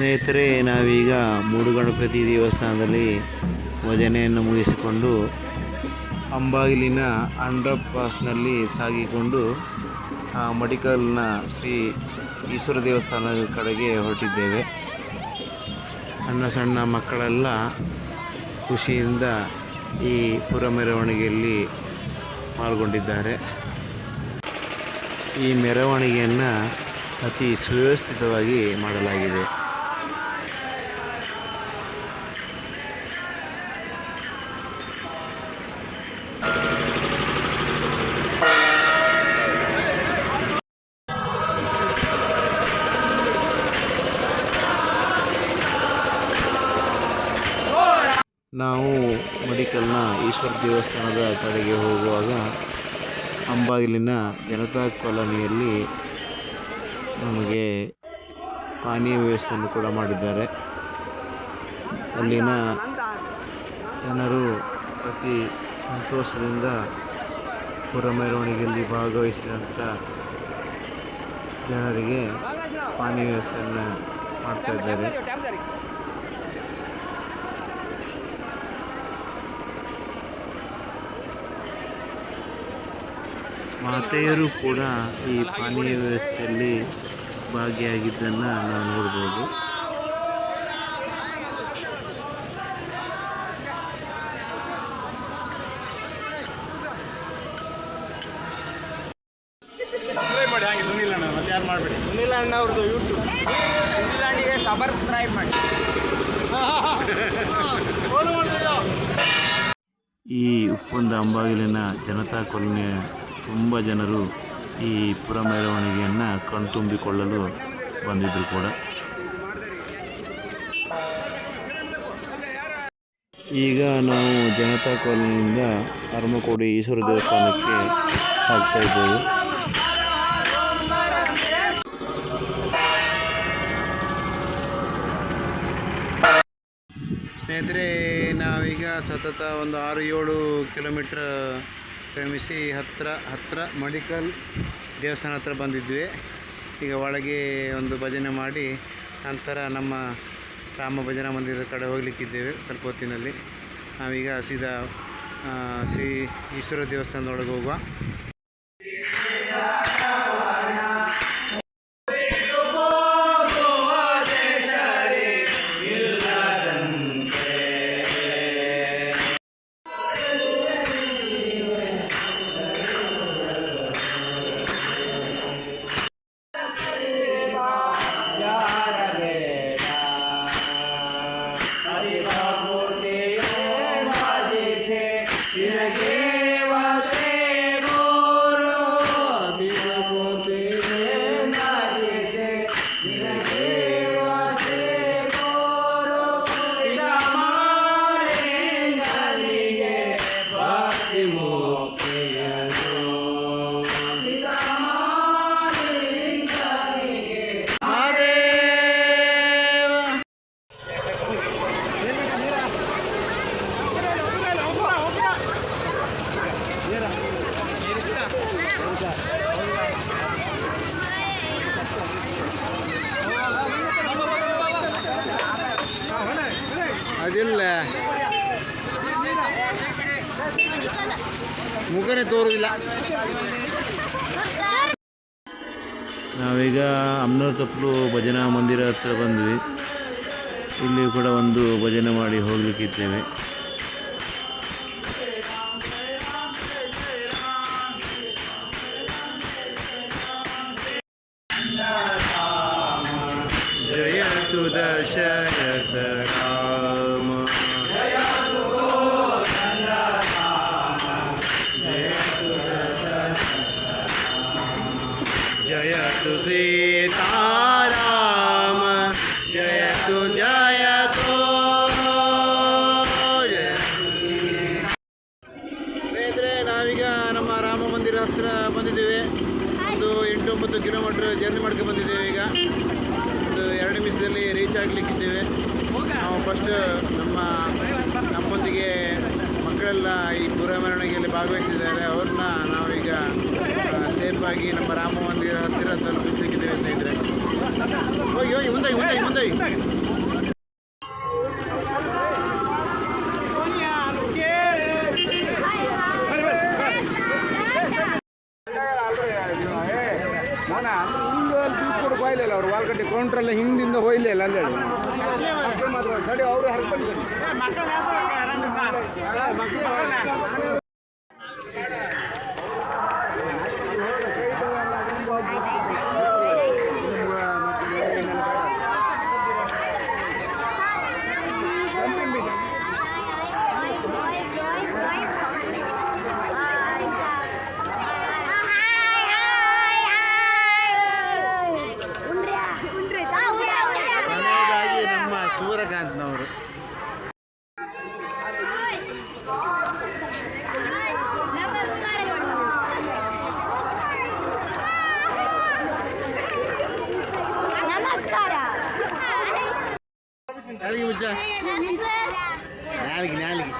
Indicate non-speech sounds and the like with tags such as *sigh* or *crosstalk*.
ಸ್ನೇಹಿತರೆ, ನಾವೀಗ ಮೂಡುಗಣಪತಿ ದೇವಸ್ಥಾನದಲ್ಲಿ ಭಜನೆಯನ್ನು ಮುಗಿಸಿಕೊಂಡು ಅಂಬಾಗಿಲಿನ ಅಂಡರ್ ಪಾಸ್ನಲ್ಲಿ ಸಾಗಿಕೊಂಡು ಮಡಿಕಲ್ನ ಶ್ರೀ ಈಶ್ವರ ದೇವಸ್ಥಾನದ ಕಡೆಗೆ ಹೊರಟಿದ್ದೇವೆ. ಸಣ್ಣ ಸಣ್ಣ ಮಕ್ಕಳೆಲ್ಲ ಖುಷಿಯಿಂದ ಈ ಪುರ ಮೆರವಣಿಗೆಯಲ್ಲಿ ಪಾಲ್ಗೊಂಡಿದ್ದಾರೆ. ಈ ಮೆರವಣಿಗೆಯನ್ನು ಅತಿ ಸುವ್ಯವಸ್ಥಿತವಾಗಿ ಮಾಡಲಾಗಿದೆ. ನಾವು ಮಡಿಕಲ್ನ ಈಶ್ವರ ದೇವಸ್ಥಾನದ ಕಡೆಗೆ ಹೋಗುವಾಗ ಅಂಬಾಗಿಲಿನ ಜನತಾ ಕಾಲೋನಿಯಲ್ಲಿ ನಮಗೆ ಪಾನೀಯ ವ್ಯವಸ್ಥೆಯನ್ನು ಕೂಡ ಮಾಡಿದ್ದಾರೆ. ಅಲ್ಲಿನ ಜನರು ಅತಿ ಸಂತೋಷದಿಂದ ಪುರ ಮೆರವಣಿಗೆಯಲ್ಲಿ ಭಾಗವಹಿಸಿದಂಥ ಜನರಿಗೆ ಪಾನೀಯ ವ್ಯವಸ್ಥೆಯನ್ನು ಮಾಡ್ತಾ ಇದ್ದಾರೆ. ಮಾತೆಯರು ಕೂಡ ಈ ಪಾನೀಯ ವ್ಯವಸ್ಥೆಯಲ್ಲಿ ಭಾಗಿಯಾಗಿದ್ದನ್ನು ನಾವು ನೋಡ್ಬೋದು. ಸಬ್ಸ್ಕ್ರೈಬ್ ಮಾಡಿ ಸುನಿಲ್ ಅಣ್ಣ ಮತ್ತೆ ಯಾರು ಮಾಡಬೇಡಿ? ಸುನಿಲ್ ಅಣ್ಣ ಅವ್ರದ್ದು ಯೂಟ್ಯೂಬ್ ಸುನಿಲ್ ಅಣ್ಣಿಗೆ ಸಬ್ಸ್ಕ್ರೈಬ್ ಮಾಡಿ. *laughs* ಈ ಉಪ್ಪಂದ ಅಂಬಾಗಿಲಿನ ಜನತಾ ಕಾಲೋನಿಯ ತುಂಬ ಜನರು ಈ ಪುರ ಮೆರವಣಿಗೆಯನ್ನು ಕಣ್ತುಂಬಿಕೊಳ್ಳಲು ಬಂದಿದ್ದರು ಕೂಡ. ಈಗ ನಾವು ಜನತಾ ಕಾಲೋನಿಯಿಂದ ಅರಮಕೋಡಿ ಈಶ್ವರ ದೇವಸ್ಥಾನಕ್ಕೆ ಸಾಗ್ತಾ ಇದ್ದೇವೆ. ಸ್ನೇಹಿತರೆ, ನಾವೀಗ ಸತತ ಒಂದು ಆರು ಏಳು ಕಿಲೋಮೀಟ್ರ್ ಕ್ರಮಿಸಿ ಹತ್ತಿರ ಹತ್ತಿರ ಮಡಿಕಲ್ ದೇವಸ್ಥಾನ ಹತ್ರ ಬಂದಿದ್ವಿ. ಈಗ ಒಳಗೆ ಒಂದು ಭಜನೆ ಮಾಡಿ ನಂತರ ನಮ್ಮ ರಾಮ ಭಜನಾ ಮಂದಿರದ ಕಡೆ ಹೋಗ್ಲಿಕ್ಕಿದ್ದೇವೆ ಸ್ವಲ್ಪ ಹೊತ್ತಿನಲ್ಲಿ ನಾವೀಗ ಸೀದಾ ಶ್ರೀ ಈಶ್ವರ ದೇವಸ್ಥಾನದೊಳಗೆ ಹೋಗುವ. ಮುಖನೇ ತೋರುದಿಲ್ಲ. ನಾವೀಗ ಅಮ್ನೂರ್ ತಪ್ಪಲು ಭಜನಾ ಮಂದಿರ ಹತ್ರ ಬಂದ್ವಿ. ಇಲ್ಲಿ ಕೂಡ ಒಂದು ಭಜನೆ ಮಾಡಿ ಹೋಗ್ಲಿಕ್ಕಿದ್ದೇವೆ. ಜಯ ಸುದಶರಥ ಜಯ ತು ಜಯ ತೋ ಜಯ ಸ್ನೇಹಿತರೆ, ನಾವೀಗ ನಮ್ಮ ರಾಮ ಮಂದಿರ ಹತ್ರ ಬಂದಿದ್ದೇವೆ. ಒಂದು ಎಂಟು ಒಂಬತ್ತು ಕಿಲೋಮೀಟ್ರ್ ಜರ್ನಿ ಮಾಡ್ಕೊಂಡು ಬಂದಿದ್ದೇವೆ ಈಗ. ಒಂದು ಎರಡು ನಿಮಿಷದಲ್ಲಿ ರೀಚ್ ಆಗಲಿಕ್ಕಿದ್ದೇವೆ. ನಾವು ಫಸ್ಟ್ ನಮ್ಮ ನಮ್ಮೊಂದಿಗೆ ಮಕ್ಕಳೆಲ್ಲ ಈ ಪುರ ಮೆರವಣಿಗೆಯಲ್ಲಿ ಭಾಗವಹಿಸಿದ್ದಾರೆ. ಅವ್ರನ್ನ ನಾವೀಗ ಸೇಫಾಗಿ ನಮ್ಮ ರಾಮ ಮಂದಿರ ಹತ್ತಿರ ತಲುಪಿಸಲಿಕ್ಕಿದ್ದೇವೆ ಸ್ನೇಹಿತರೆ ಹೋಗಿ ಹೋಗಿ ಮುಂದೆ ಮುಂದೆ ಮುಂದೆ. ಹೋಯ್ಲಿಲ್ಲ ಅವ್ರು ಕೌಂಟ್ರೆಲ್ಲ ಹಿಂದಿಂದ ಹೋಯ್ಲಿಲ್ಲ ಅಲ್ಲಿ ಹೇಳಿ ಮಾತ್ರ ಸಡಿ ಅವರು ಹರ್ಕೊಂಡು ಸೂರ್ಯಕಾಂತ್ನವರು ನಮಸ್ಕಾರ. ನಾಲಿಗೆ ಮುಚ್ಚ ನಾಲಿಗೆ ನಾಲಿಗೆ.